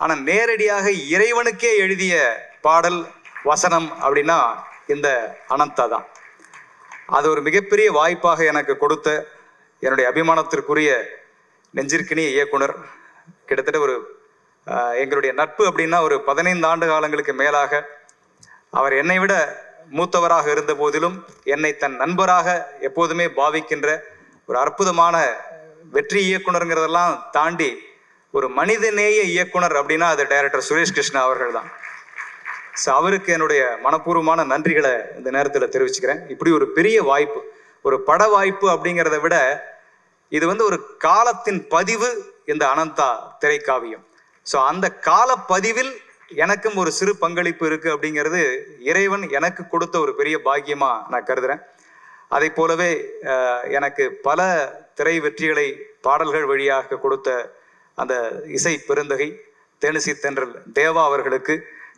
ஆனால் நேரடியாக இறைவனுக்கே எழுதிய பாடல் வசனம் அப்படின்னா இந்த அனந்தா தான். அது ஒரு மிகப்பெரிய வாய்ப்பாக எனக்கு கொடுத்த என்னுடைய அபிமானத்திற்குரிய நெஞ்சிற்கினிய இயக்குனர். கிட்டத்தட்ட ஒரு எங்களுடைய நட்பு அப்படின்னா ஒரு பதினைந்து ஆண்டு காலங்களுக்கு மேலாக அவர் என்னை விட மூத்தவராக இருந்த போதிலும் என்னை தன் நண்பராக எப்போதுமே பாவிக்கின்ற ஒரு அற்புதமான வெற்றி இயக்குனருங்கிறதெல்லாம் தாண்டி ஒரு மனிதநேய இயக்குனர் அப்படின்னா அது டைரக்டர் சுரேஷ் கிருஷ்ணா அவர்கள் தான் ஸோ அவருக்கு என்னுடைய மனப்பூர்வமான நன்றிகளை இந்த நேரத்தில் தெரிவிச்சுக்கிறேன். இப்படி ஒரு பெரிய வாய்ப்பு ஒரு பட வாய்ப்பு அப்படிங்கிறத விட இது வந்து ஒரு காலத்தின் பதிவு இந்த அனந்தா திரைக்காவியம். ஸோ அந்த காலப்பதிவில் எனக்கும் ஒரு சிறு பங்களிப்பு இருக்கு அப்படிங்கிறது இறைவன் எனக்கு கொடுத்த ஒரு பெரிய பாக்கியமா நான் கருதுறேன். அதை போலவே எனக்கு பல திரை வெற்றிகளை பாடல்கள் வழியாக கொடுத்த அந்த இசை பெருந்தகை தேனிசி தென்றல் தேவா அவர்களுக்கு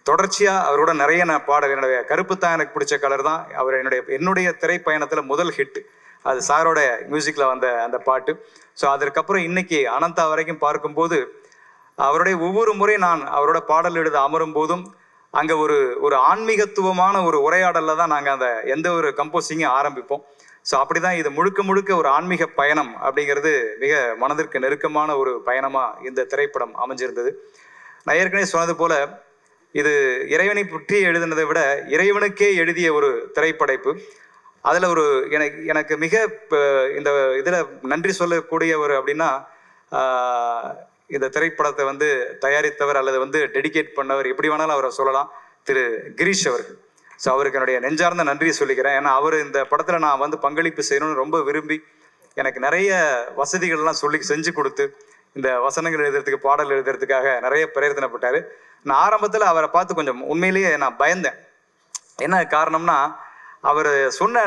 தொடர்ச்சியாக அவரோட நிறைய நான் பாடல். என்னுடைய கருப்பு தான் எனக்கு பிடிச்ச கலர் தான். அவர் என்னுடைய என்னுடைய திரைப்பயணத்தில் முதல் ஹிட் அது சாரோட மியூசிக்கில் வந்த அந்த பாட்டு. ஸோ அதற்கப்புறம் இன்னைக்கு அனந்தா வரைக்கும் பார்க்கும்போது அவருடைய ஒவ்வொரு முறை நான் அவரோட பாடல் எழுத அமரும் போதும் அங்கே ஒரு ஒரு ஆன்மீகத்துவமான ஒரு உரையாடலில் தான் நாங்கள் அந்த எந்த ஒரு கம்போசிங்கும் ஆரம்பிப்போம். ஸோ அப்படிதான் இது முழுக்க முழுக்க ஒரு ஆன்மீக பயணம் அப்படிங்கிறது மிக மனதிற்கு நெருக்கமான ஒரு பயணமாக இந்த திரைப்படம் அமைஞ்சிருந்தது. நான் ஏற்கனவே சொன்னது போல இது இறைவனை பற்றி எழுதினதை விட இறைவனுக்கே எழுதிய ஒரு திரைப்படைப்பு. அதில் ஒரு எனக்கு எனக்கு மிக இந்த இதில் நன்றி சொல்லக்கூடிய ஒரு அப்படின்னா இந்த திரைப்படத்தை வந்து தயாரித்தவர் அல்லது வந்து டெடிகேட் பண்ணவர் எப்படி வேணாலும் அவரை சொல்லலாம் திரு கிரீஷ் அவர்கள். ஸோ அவருக்கு என்னுடைய நெஞ்சார்ந்த நன்றியை சொல்லிக்கிறேன். ஏன்னா அவர் இந்த படத்தில் நான் வந்து பங்களிப்பு செய்யணும்னு ரொம்ப விரும்பி எனக்கு நிறைய வசதிகள்லாம் சொல்லி செஞ்சு கொடுத்து இந்த வசனங்கள் எழுதுறதுக்கு பாடல் எழுதுறதுக்காக நிறைய பிரயத்தனப்பட்டாரு நான் ஆரம்பத்தில் அவரை பார்த்து கொஞ்சம் உண்மையிலேயே நான் பயந்தேன். என்ன காரணம்னா அவர் சொன்ன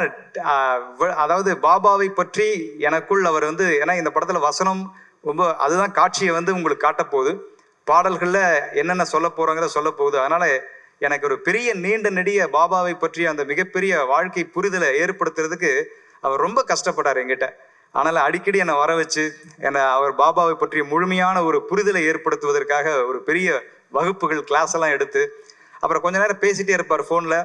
அதாவது பாபாவை பற்றி எனக்குள் அவர் வந்து ஏன்னா இந்த படத்தில் வசனம் ரொம்ப அதுதான் காட்சியை வந்து உங்களுக்கு காட்டப்போகுது. போகுது என்னென்ன சொல்ல போகிறோங்கிறத சொல்ல போகுது. அதனால எனக்கு ஒரு பெரிய நீண்ட நெடிய பாபாவை பற்றிய அந்த மிகப்பெரிய வாழ்க்கை புரிதலை ஏற்படுத்துறதுக்கு அவர் ரொம்ப கஷ்டப்பட்டார் எங்கிட்ட ஆனால் அடிக்கடி என்னை வர வச்சு என்னை அவர் பாபாவை பற்றிய முழுமையான ஒரு புரிதலை ஏற்படுத்துவதற்காக ஒரு பெரிய வகுப்புகள் கிளாஸ் எல்லாம் எடுத்து அப்புறம் கொஞ்ச நேரம் பேசிகிட்டே இருப்பார் ஃபோனில்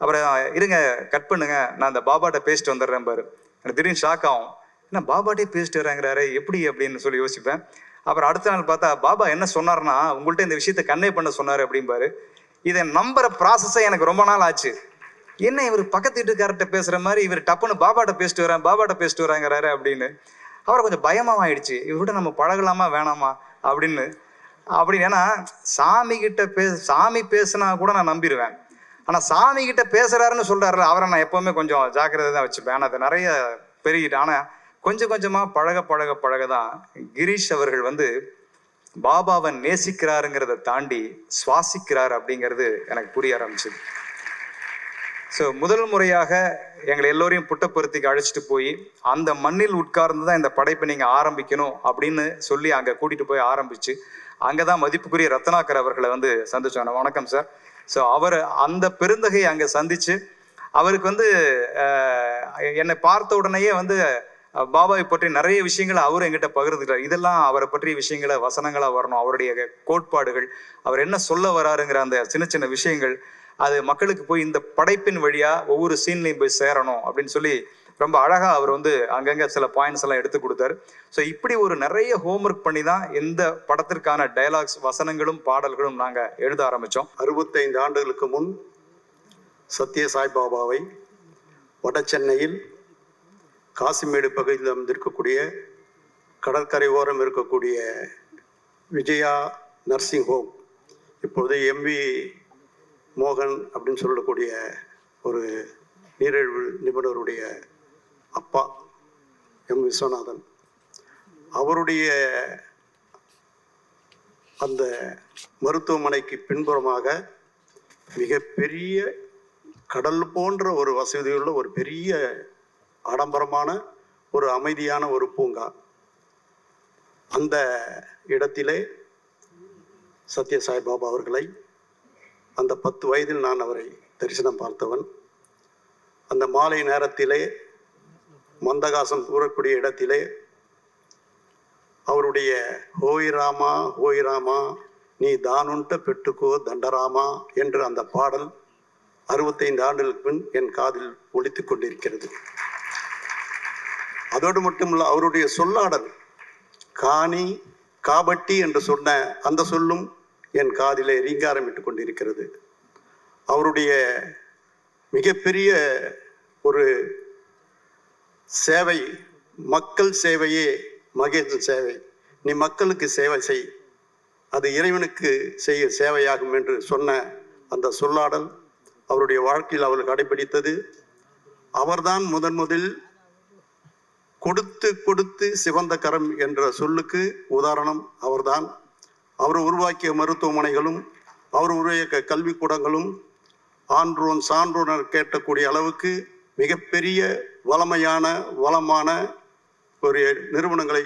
அப்புறம் இருங்க கட் பண்ணுங்க நான் அந்த பாபாட்ட பேசிட்டு வந்துடுறேன் பாரு. எனக்கு திடீர்னு ஷாக் ஆகும். என்ன பாபாட்டே பேசிட்டு வராங்கிறாரு எப்படி அப்படின்னு சொல்லி யோசிப்பேன். அப்புறம் அடுத்த நாள் பார்த்தா பாபா என்ன சொன்னார்னா உங்கள்கிட்ட இந்த விஷயத்தை கன்வே பண்ண சொன்னார் அப்படிம்பாரு. இதை நம்புற ப்ராசஸே எனக்கு ரொம்ப நாள் ஆச்சு. என்ன இவர் பக்கத்து வீட்டுக்காரர்கிட்ட பேசுற மாதிரி இவர் டப்புன்னு பாபாட்ட பேசிட்டு வரேன் பாபாட்ட பேசிட்டு வராங்கிறாரு அப்படின்னு. அவரை கொஞ்சம் பயமாக ஆயிடுச்சு இவர்கிட்ட நம்ம பழகலாமா வேணாமா அப்படின்னு. அப்படி ஏன்னா சாமி கிட்ட பே சாமி பேசுனா கூட நான் நம்பிடுவேன் ஆனால் சாமி கிட்ட பேசுறாருன்னு சொல்றாருல அவரை நான் எப்பவுமே கொஞ்சம் ஜாக்கிரதை தான் வச்சுப்பேன். ஆனா அது நிறைய பெருகிட்டு ஆனால் கொஞ்சம் கொஞ்சமாக பழக பழக பழக தான் கிரீஷ் அவர்கள் வந்து பாபாவை நேசிக்கிறாருங்கிறத தாண்டி சுவாசிக்கிறார் அப்படிங்கிறது எனக்கு புரிய ஆரம்பிச்சது. ஸோ முதல் முறையாக எங்களை எல்லோரையும் புட்டப்பருத்திக்கு அழைச்சிட்டு போய் அந்த மண்ணில் உட்கார்ந்து தான் இந்த படைப்பை நீங்கள் ஆரம்பிக்கணும் அப்படின்னு சொல்லி அங்கே கூட்டிகிட்டு போய் ஆரம்பித்து அங்கே தான் மதிப்புக்குரிய ரத்னாகர் அவர்களை வந்து சந்திச்சோம். வணக்கம் சார். ஸோ அவர் அந்த பெருந்தகையை அங்கே சந்தித்து அவருக்கு வந்து என்னை பார்த்த உடனேயே வந்து பாபாவை பற்றி நிறைய விஷயங்களை அவர் எங்கிட்ட பகிர்ந்துட்டார் இதெல்லாம் அவரை பற்றிய விஷயங்களை வசனங்களா வரணும். அவருடைய கோட்பாடுகள் அவர் என்ன சொல்ல வராருங்கிற அந்த சின்ன சின்ன விஷயங்கள் அது மக்களுக்கு போய் இந்த படைப்பின் வழியா ஒவ்வொரு சீன்லையும் போய் சேரணும் அப்படின்னு சொல்லி ரொம்ப அழகா அவர் வந்து அங்கங்க சில பாயிண்ட்ஸ் எல்லாம் எடுத்து கொடுத்தாரு. ஸோ இப்படி ஒரு நிறைய ஹோம்ஒர்க் பண்ணி தான் இந்த படத்திற்கான டயலாக்ஸ் வசனங்களும் பாடல்களும் நாங்க எழுத ஆரம்பிச்சோம். அறுபத்தைந்து ஆண்டுகளுக்கு முன் சத்ய சாய்பாபாவை வட சென்னையில் காசிமேடு பகுதியில் அமைந்திருக்கக்கூடிய கடற்கரை ஓரம் இருக்கக்கூடிய விஜயா நர்சிங் ஹோம். இப்பொழுது எம்வி மோகன் அப்படின்னு சொல்லக்கூடிய ஒரு நீரிழிவு நிபுணருடைய அப்பா எம் விஸ்வநாதன். அவருடைய அந்த மருத்துவமனைக்கு பின்புறமாக மிகப்பெரிய கடல் போன்ற ஒரு வசதியுள்ள ஒரு பெரிய ஆடம்பரமான ஒரு அமைதியான ஒரு பூங்கா. அந்த இடத்திலே சத்ய சாய்பாபா அவர்களை அந்த பத்து வயதில் நான் அவரை தரிசனம் பார்த்தவன். அந்த மாலை நேரத்திலே மந்தகாசம் கூறக்கூடிய இடத்திலே அவருடைய ஹோய் ராமா ஹோய் ராமா நீ தானுண்ட பெட்டுக்கோ தண்டராமா என்று அந்த பாடல் அறுபத்தைந்து ஆண்டுகளுக்கு பின் என் காதில் ஒழித்து கொண்டிருக்கிறது. அதோடு மட்டுமில்ல அவருடைய சொல்லாடல் காணி காபட்டி என்று சொன்ன அந்த சொல்லும் என் காதிலே ரீங்காரமிட்டு கொண்டிருக்கிறது. அவருடைய மிகப்பெரிய ஒரு சேவை மக்கள் சேவையே மகேசன் சேவை. நீ மக்களுக்கு சேவை செய் அது இறைவனுக்கு செய்ய சேவையாகும் என்று சொன்ன அந்த சொல்லாடல் அவருடைய வாழ்க்கையில் அவர் கடைபிடித்தது. அவர்தான் முதன் முதல் கொடுத்து கொடுத்து சிவந்த கரம் என்ற சொல்லுக்கு உதாரணம் அவர்தான். அவர் உருவாக்கிய மருத்துவமனைகளும் அவர் உருவாக்கிய கல்விக்கூடங்களும் ஆன்றோன் சான்றோனர் கேட்டக்கூடிய அளவுக்கு மிகப்பெரிய வளமையான வளமான ஒரு நிறுவனங்களை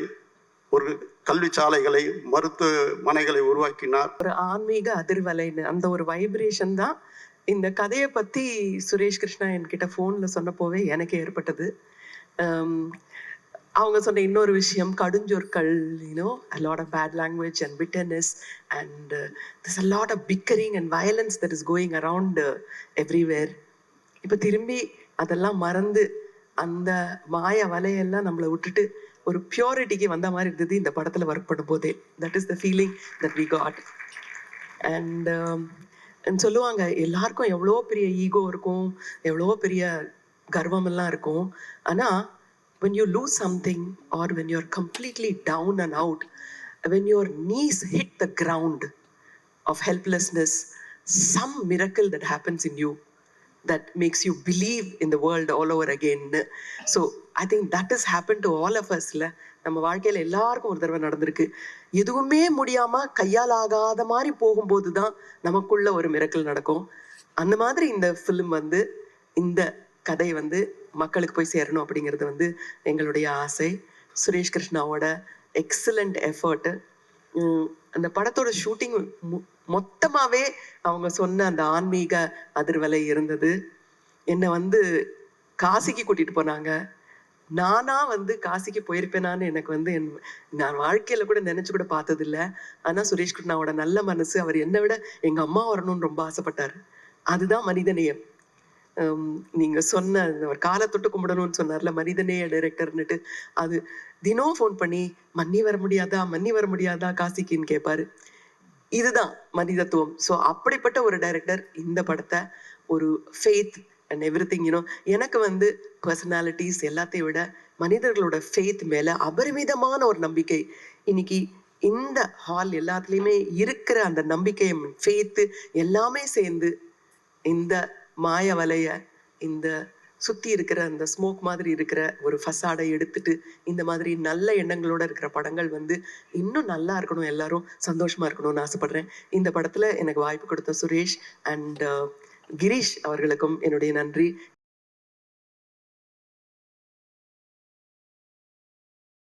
ஒரு கல்வி சாலைகளை மருத்துவமனைகளை உருவாக்கினார். ஒரு ஆன்மீக அதிர்வலைன்னு அந்த ஒரு வைப்ரேஷன் தான் இந்த கதையை பத்தி சுரேஷ் கிருஷ்ணா என்கிட்ட ஃபோனில் சொன்னப்போவே எனக்கு ஏற்பட்டது. அவங்க சொன்ன இன்னொரு விஷயம் கடுஞ்சொற்கள் you know a lot bad language and and bitterness this uh, there's bickering and violence that is going that everywhere uh, இப்போ திரும்பி அதெல்லாம் மறந்து அந்த மாய வலையெல்லாம் நம்மளை விட்டுட்டு ஒரு பியூரிட்டிக்கு வந்த மாதிரி இருந்தது இந்த படத்தில் ஒர்க் பண்ணும் போதே that is the feeling that we got and சொல்லுவாங்க எல்லாருக்கும் எவ்வளோ பெரிய ஈகோ இருக்கும் எவ்வளோ பெரிய கர்வமெல்லாம் இருக்கும். ஆனால் when you lose something or when you're completely down and out when your knees hit the ground of helplessness some miracle that happens in you that makes you believe in the world all over again so i think that has happened to all of us நம்ம வாழ்க்கையில் எல்லாருக்கும் ஒரு தடவை நடந்திருக்கு எதுவுமே முடியாம கையால் ஆகாத மாதிரி போகும்போது தான் நமக்குள்ள ஒரு மிரக்கல் நடக்கும் அந்த மாதிரி இந்த ஃபிலிம் வந்து இந்த கதை வந்து மக்களுக்கு போய் சேரணும் அப்படிங்கிறது வந்து எங்களுடைய ஆசை. சுரேஷ் கிருஷ்ணாவோட எக்ஸலண்ட் எஃபர்ட் அந்த படத்தோட ஷூட்டிங் மொத்தமாவே அவங்க சொன்ன அந்த ஆன்மீக அதிர்வலை இருந்தது. என்னை வந்து காசிக்கு கூட்டிட்டு போனாங்க. நானா வந்து காசிக்கு போயிருப்பேனான்னு எனக்கு வந்து என் நான் வாழ்க்கையில கூட நினைச்சு கூட பார்த்தது இல்லை ஆனா சுரேஷ் கிருஷ்ணாவோட நல்ல மனசு அவர் என்னை விட எங்க அம்மா வரணும்னு ரொம்ப ஆசைப்பட்டாரு. அதுதான் மனிதநேயம். நீங்க சொன்ன அவர் ஒரு காலை தொட்டு கும்பிடணும்னு சொன்னார்ல மனிதநேய டைரக்டர்னுட்டு அது தினம் ஃபோன் பண்ணி மன்னி வர முடியாதா? மன்னி வர முடியாதா? காசிக்குன்னு கேட்பாரு இதுதான் மனிதத்துவம். ஸோ அப்படிப்பட்ட ஒரு டைரக்டர் இந்த படத்தை ஒரு faith and everything you know எனக்கு வந்து பர்சனாலிட்டிஸ் எல்லாத்தையும் விட மனிதர்களோட ஃபேத் மேல அபரிமிதமான ஒரு நம்பிக்கை. இன்னைக்கு இந்த ஹால் எல்லாத்துலேயுமே இருக்கிற அந்த நம்பிக்கை ஃபேத்து எல்லாமே சேர்ந்து இந்த மாய வலைய இந்த சுத்தி இருக்கிற அந்த ஸ்மோக் மாதிரி இருக்கிற ஒரு ஃபசாடை எடுத்துட்டு இந்த மாதிரி நல்ல எண்ணங்களோட இருக்கிற படங்கள் வந்து இன்னும் நல்லா இருக்கணும் எல்லாரும் சந்தோஷமா இருக்கணும்னு ஆசைப்படுறேன். இந்த படத்துல எனக்கு வாய்ப்பு கொடுத்த சுரேஷ் அண்ட் கிரீஷ் அவர்களுக்கும் என்னுடைய நன்றி.